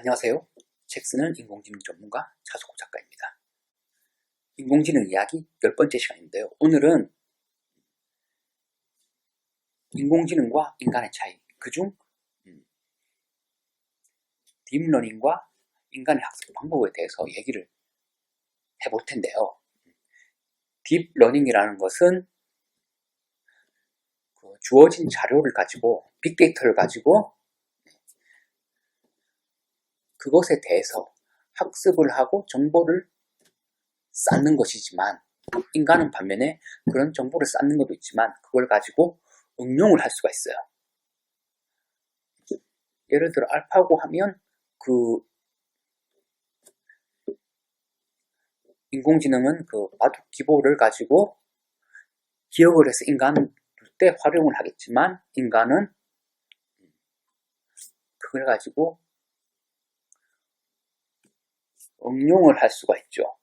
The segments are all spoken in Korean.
안녕하세요. 책 쓰는 인공지능 전문가 차석호 작가입니다. 인공지능 이야기 열 번째 시간인데요. 오늘은 인공지능과 인간의 차이, 그중 음, 딥러닝과 인간의 학습 방법에 대해서 얘기를 해볼 텐데요. 딥러닝이라는 것은 그 주어진 자료를 가지고 빅데이터를 가지고 그것에 대해서 학습을 하고 정보를 쌓는 것이지만 인간은 반면에 그런 정보를 쌓는 것도 있지만 그걸 가지고 응용을 할 수가 있어요. 예를 들어 알파고 하면 그 인공지능은 그 바둑 기보를 가지고 기억을 해서 인간 때 활용을 하겠지만 인간은 그걸 가지고 응용을 할 수가 있죠.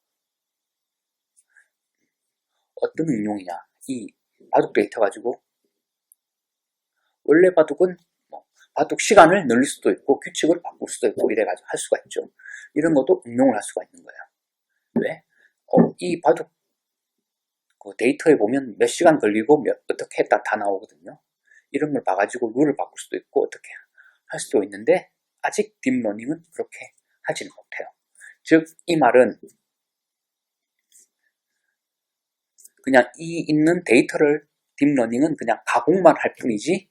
어떤 응용이냐? 이 바둑 데이터 가지고 원래 바둑은 뭐 바둑 시간을 늘릴 수도 있고 규칙을 바꿀 수도 있고 이래 가지고 할 수가 있죠. 이런 것도 응용을 할 수가 있는 거예요. 왜? 어, 이 바둑 그 데이터에 보면 몇 시간 걸리고 몇, 어떻게 했다 다 나오거든요. 이런 걸 봐가지고 룰을 바꿀 수도 있고 어떻게 할 수도 있는데 아직 딥러닝은 그렇게 하지는 못해요. 즉, 이 말은 그냥 이 있는 데이터를 딥러닝은 그냥 가공만 할 뿐이지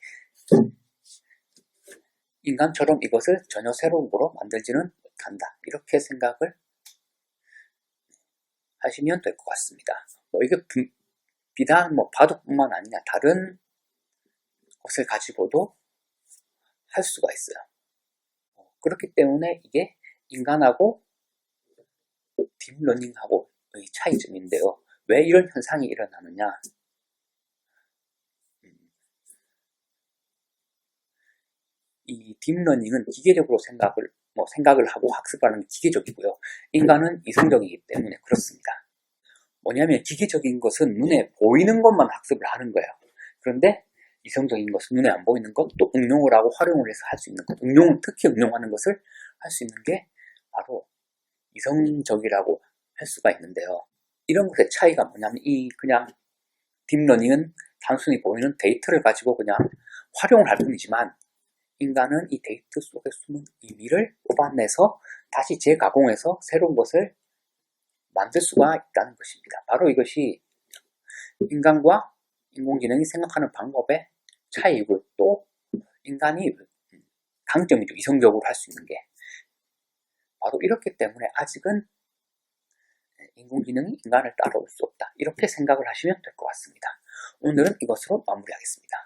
인간처럼 이것을 전혀 새로운 거로 만들지는 못한다. 이렇게 생각을 하시면 될 것 같습니다. 뭐 이게 비, 비단 뭐 바둑뿐만 아니라 다른 것을 가지고도 할 수가 있어요. 그렇기 때문에 이게 인간하고 딥러닝하고의 차이점인데요. 왜 이런 현상이 일어나느냐? 이 딥러닝은 기계적으로 생각을 뭐 생각을 하고 학습하는 게 기계적이고요. 인간은 이성적이기 때문에 그렇습니다. 뭐냐면 기계적인 것은 눈에 보이는 것만 학습을 하는 거예요. 그런데 이성적인 것은 눈에 안 보이는 것, 또 응용을 하고 활용을 해서 할 수 있는 것, 응용, 특히 응용하는 것을 할 수 있는 게 바로 이성적이라고 할 수가 있는데요. 이런 것의 차이가 뭐냐면 이 그냥 딥러닝은 단순히 보이는 데이터를 가지고 그냥 활용을 할 뿐이지만 인간은 이 데이터 속에 숨은 의미를 뽑아내서 다시 재가공해서 새로운 것을 만들 수가 있다는 것입니다. 바로 이것이 인간과 인공지능이 생각하는 방법의 차이이고 또 인간이 강점이죠. 이성적으로 할 수 있는 게. 바로 이렇기 때문에 아직은 인공지능이 인간을 따라올 수 없다. 이렇게 생각을 하시면 될 것 같습니다. 오늘은 이것으로 마무리하겠습니다.